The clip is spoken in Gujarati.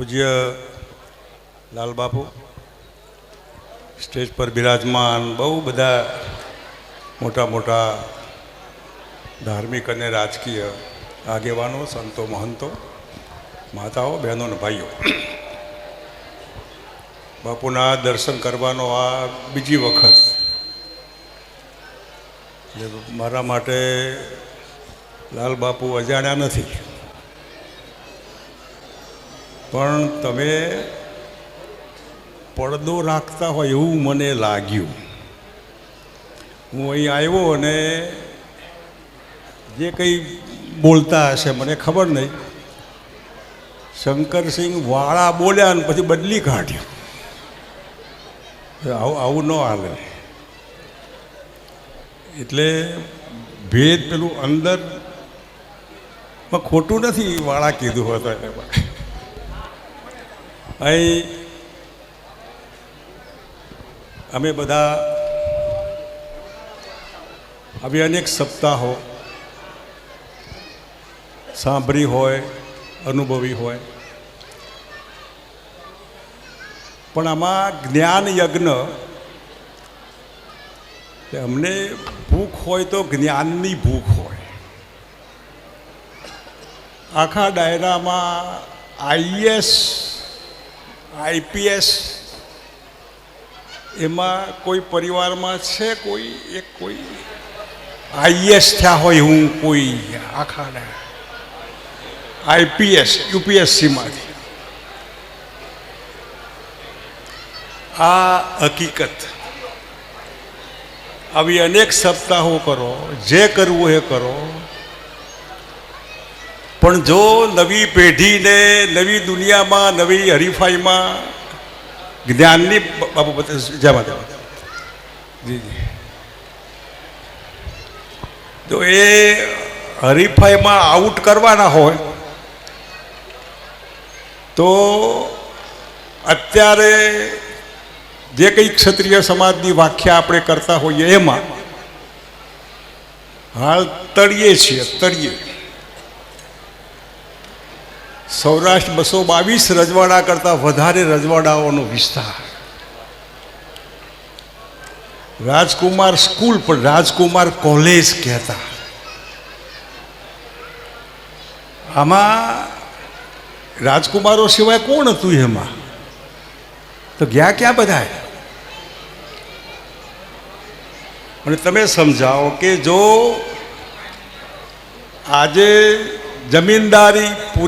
પૂજ્ય લાલબાપુ, સ્ટેજ પર બિરાજમાન બહુ બધા મોટા મોટા ધાર્મિક અને રાજકીય આગેવાનો, સંતો, મહંતો, માતાઓ, બહેનો અને ભાઈઓ. બાપુના દર્શન કરવાનો આ બીજી વખત મારા માટે લાલ બાપુ અજાણ્યા નથી. પણ તમે પડદો રાખતા હોય એવું મને લાગ્યું. હું અહીં આવ્યો અને જે કંઈ બોલતા હશે મને ખબર નહીં. શંકરસિંહ વાળા બોલ્યા ને પછી બદલી કાઢ્યું. આવું આવું ન હાલે. એટલે ભેદ પેલું અંદરમાં ખોટું નથી વાળા કીધું હતું એને અહીં અમે બધા આવી અનેક સપ્તાહો સાંભળી હોય, અનુભવી હોય. પણ આમાં જ્ઞાન યજ્ઞ અમને ભૂખ હોય તો જ્ઞાનની ભૂખ હોય. આખા ડાયરામાં આઈએસ આઈપીએસ એમાં કોઈ પરિવારમાં છે કોઈ? એક કોઈ? આઈએસ થયા હોય હું કોઈ આખા આઈપીએસ, યુપીએસસીમાંથી. આ હકીકત. આવી અનેક સપ્તાહો કરો, જે કરવું એ કરો. પણ જો નવી પેઢીને નવી દુનિયામાં નવી હરીફાઈમાં જ્ઞાનની બાબુ જય માતા જી જી. જો એ હરીફાઈમાં આઉટ કરવાના હોય તો અત્યારે જે કંઈ ક્ષત્રિય સમાજની વ્યાખ્યા આપણે કરતા હોઈએ એમાં હાલ તળીએ છીએ તળીએ. સૌરાષ્ટ્ર બસો બાવીસ રજવાડા કરતાં વધારે રજવાડાઓનો વિસ્તાર. રાજકુમાર સ્કૂલ પણ રાજકુમાર કોલેજ કહેતા. આમાં રાજકુમારો સિવાય કોણ હતું એમાં? તો ગયા ક્યાં બધા અને તમે સમજાવો કે જો આજે જમીનદારી પૂરી